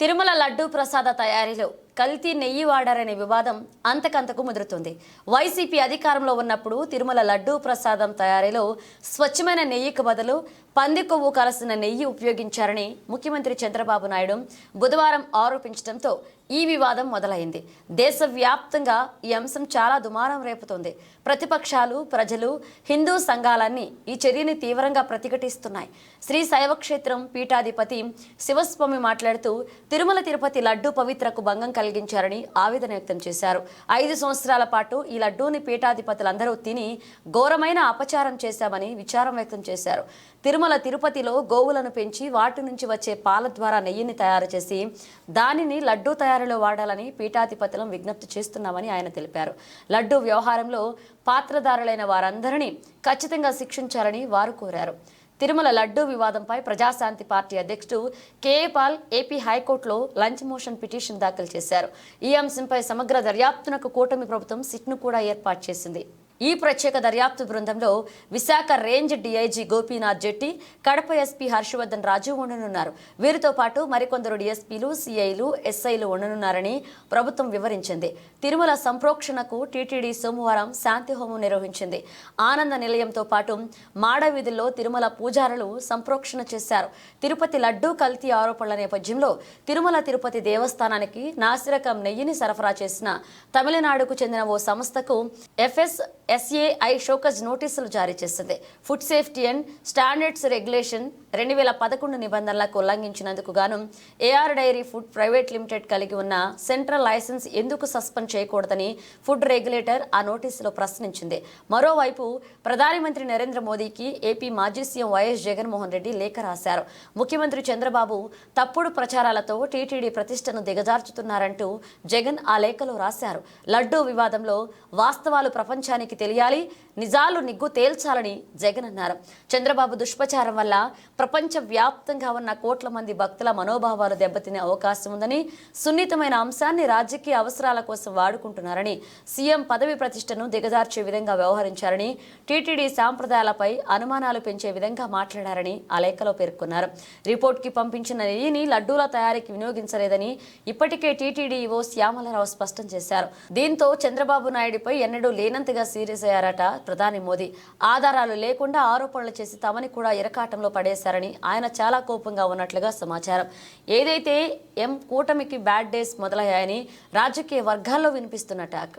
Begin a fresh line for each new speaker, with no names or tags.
తిరుమల లడ్డూ ప్రసాద తయారీలో కల్తీ నెయ్యి వాడారనే వివాదం అంతకంతకు ముదురుతుంది. వైసీపీ అధికారంలో ఉన్నప్పుడు తిరుమల లడ్డూ ప్రసాదం తయారీలో స్వచ్ఛమైన నెయ్యికి బదులు పంది కొవ్వు కలిసిన నెయ్యి ఉపయోగించారని ముఖ్యమంత్రి చంద్రబాబు నాయుడు బుధవారం ఆరోపించడంతో ఈ వివాదం మొదలైంది. దేశవ్యాప్తంగా ఈ అంశం చాలా దుమారం రేపుతోంది. ప్రతిపక్షాలు ప్రజలు హిందూ సంఘాలన్నీ ఈ చర్యని తీవ్రంగా ప్రతిఘటిస్తున్నాయి. శ్రీ శైవక్షేత్రం పీఠాధిపతి శివస్వామి మాట్లాడుతూ తిరుమల తిరుపతి లడ్డూ పవిత్రకు భంగం కలిగించారని ఆవేదన వ్యక్తం చేశారు. ఐదు సంవత్సరాల పాటు ఈ లడ్డూని పీఠాధిపతులందరూ తిని ఘోరమైన అపచారం చేశామని విచారం వ్యక్తం చేశారు. తిరుమల తిరుపతిలో గోవులను పెంచి వాటి నుంచి వచ్చే పాల ద్వారా నెయ్యిని తయారు చేసి దానిని లడ్డూ తయారీలో వాడాలని పీఠాధిపతులం విజ్ఞప్తి చేస్తున్నామని ఆయన తెలిపారు. లడ్డూ వ్యవహారంలో పాత్రదారులైన వారందరినీ ఖచ్చితంగా శిక్షించాలని వారు కోరారు. తిరుమల లడ్డూ వివాదంపై ప్రజాశాంతి పార్టీ అధ్యక్షుడు కేపాల్ ఏపీ హైకోర్టులో లంచ్ మోషన్ పిటిషన్ దాఖలు చేశారు. ఈ అంశంపై సమగ్ర దర్యాప్తునకు కూటమి ప్రభుత్వం సిట్ను కూడా ఏర్పాటు చేసింది. ఈ ప్రత్యేక దర్యాప్తు బృందంలో Visakha range DIG Gopinath Jetti Kadapa SP Harshavardhan Raju ఉండనున్నారు. వీరితో పాటు మరికొందరు డీఎస్పీలు సిఐలు ఎస్ఐలు ఉండనున్నారని ప్రభుత్వం వివరించింది. తిరుమల సంప్రోక్షణకు టీటీడీ సోమవారం శాంతి హోమం నిర్వహించింది. ఆనంద నిలయంతో పాటు మాడవీధుల్లో తిరుమల పూజారులు సంప్రోక్షణ చేశారు. తిరుపతి లడ్డూ కల్తీ ఆరోపణల నేపథ్యంలో తిరుమల తిరుపతి దేవస్థానానికి నాసిరకం నెయ్యిని సరఫరా చేసిన తమిళనాడుకు చెందిన ఓ సంస్థకు ఎఫ్ఎస్ ఎస్ఏఐ షోకజ్ నోటీసులు జారీ చేసింది. Food safety and standards regulation రెండు వేల పదకొండు నిబంధనలకు ఉల్లంఘించినందుకు గాను AR dairy food private limited కలిగి ఉన్న సెంట్రల్ లైసెన్స్ ఎందుకు సస్పెండ్ చేయకూడదని ఫుడ్ రెగ్యులేటర్ ఆ నోటీసులో ప్రశ్నించింది. మరోవైపు ప్రధానమంత్రి నరేంద్ర మోదీకి ఏపీ మాజీ సీఎం వైఎస్ జగన్మోహన్ రెడ్డి లేఖ రాశారు. ముఖ్యమంత్రి చంద్రబాబు తప్పుడు ప్రచారాలతో టీటీడీ ప్రతిష్టను దిగజార్చుతున్నారంటూ జగన్ ఆ లేఖలో రాశారు. లడ్డూ వివాదంలో వాస్తవాలు ప్రపంచానికి తెలియాలి. నిజాలు నిగ్గు తేల్చాలని జగన్ అన్నారు. చంద్రబాబు దుష్ప్రచారం వల్ల ప్రపంచ వ్యాప్తంగా ఉన్న కోట్ల మంది భక్తుల మనోభావాలు దెబ్బతినే అవకాశం ఉందని సున్నితమైన అంశాన్ని రాజకీయ అవసరాల కోసం వాడుకుంటున్నారని సీఎం పదవి ప్రతిష్టను దిగజార్చే విధంగా వ్యవహరించారని టీటీడీ సాంప్రదాయాలపై అనుమానాలు పెంచే విధంగా మాట్లాడారని ఆ లేఖలో పేర్కొన్నారు. రిపోర్ట్కి పంపించిన నిధిని లడ్డూల తయారీకి వినియోగించలేదని ఇప్పటికే టీటీడీ ఈవో శ్యామలరావు స్పష్టం చేశారు. దీంతో చంద్రబాబు నాయుడిపై ఎన్నడూ లేనంతగా సీరియస్ అయ్యారట ప్రధాని మోదీ. ఆధారాలు లేకుండా ఆరోపణలు చేసి తమని కూడా ఇరకాటంలో పడేశారని ఆయన చాలా కోపంగా ఉన్నట్లుగా సమాచారం. ఏదైతే ఎం కూటమికి బ్యాడ్ డేస్ మొదలయ్యాయని రాజకీయ వర్గాల్లో వినిపిస్తున్న టాక్.